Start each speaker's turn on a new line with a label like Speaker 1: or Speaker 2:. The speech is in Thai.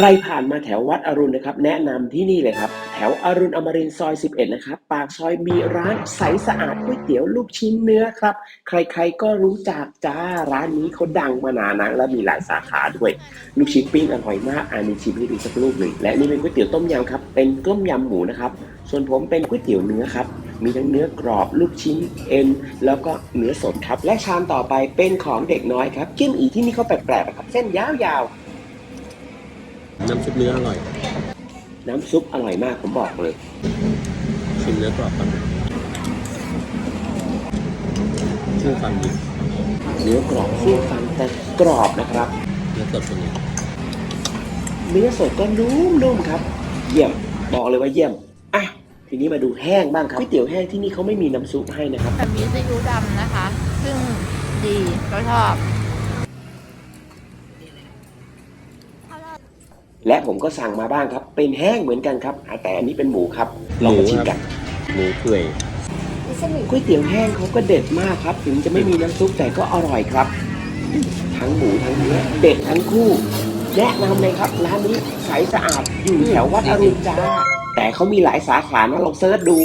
Speaker 1: ใครผ่านมาแถววัดอรุณนะครับ แนะนำที่นี่เลยครับ แถวอรุณอมรินทร์ซอย 11 นะครับ ปากซอยมีร้านใสสะอาดก๋วยเตี๋ยวลูกชิ้นเนื้อครับ ใครๆก็รู้จักจ้าร้านนี้เขาดังมานานนะและมีหลายสาขาด้วย ลูกชิ้นปิ้งอร่อยมากอามีชิมให้ดูสักลูกหนึ่งและนี่เป็นก๋วยเตี๋ยวต้มยำครับ เป็นต้มยำหมูนะครับ ส่วนผมเป็นก๋วยเตี๋ยวเนื้อครับมีทั้งเนื้อกรอบลูกชิ้นเอ็นแล้วก็เนื้อสดครับ และชามต่อไปเป็นของเด็กน้อยครับจิ้มอีที่นี่เขาแปลกๆครับ เส้นยาวๆ
Speaker 2: น้ำซุปเนื้ออร่อย
Speaker 1: น้ำซุปอร่อยมากผมบอกเลย
Speaker 2: ชิมเนื้อกรอบกันชื่อฟังดี
Speaker 1: เนื้อกรอบสู้ฟันแต่กรอบนะครับ
Speaker 2: เนื้อสดเป็นไง
Speaker 1: เนื้อสดก็นุ่มๆครับ เยี่ยมบอกเลยว่าเยี่ยมอะทีนี้มาดูแห้งบ้างครับก๋วยเตี๋ยวแห้งที่นี่เขาไม่มีน้ำซุปให้นะครับ
Speaker 3: แต่มีซีอิ๊วดำนะคะ ซึ่งดีก็ชอบ
Speaker 1: และผมก็สั่งมาบ้างครับ เป็นแห้งเหมือนกันครับอะแต่อันนี้เป็นหมูครับลองมาชิมกัน
Speaker 2: หมูเปื่อย
Speaker 1: ก๋วยเตี๋ยวแห้งเขาก็เด็ดมากครับ ถึงจะไม่มีน้ำซุปแต่ก็อร่อยครับ ทั้งหมูทั้งเนื้อเด็ดทั้งคู่แนะนำเลยครับร้านนี้ใสสะอาดอยู่แถววัดอรุณจ้าแต่เขามีหลายสาขานะลองเซิร์ชดู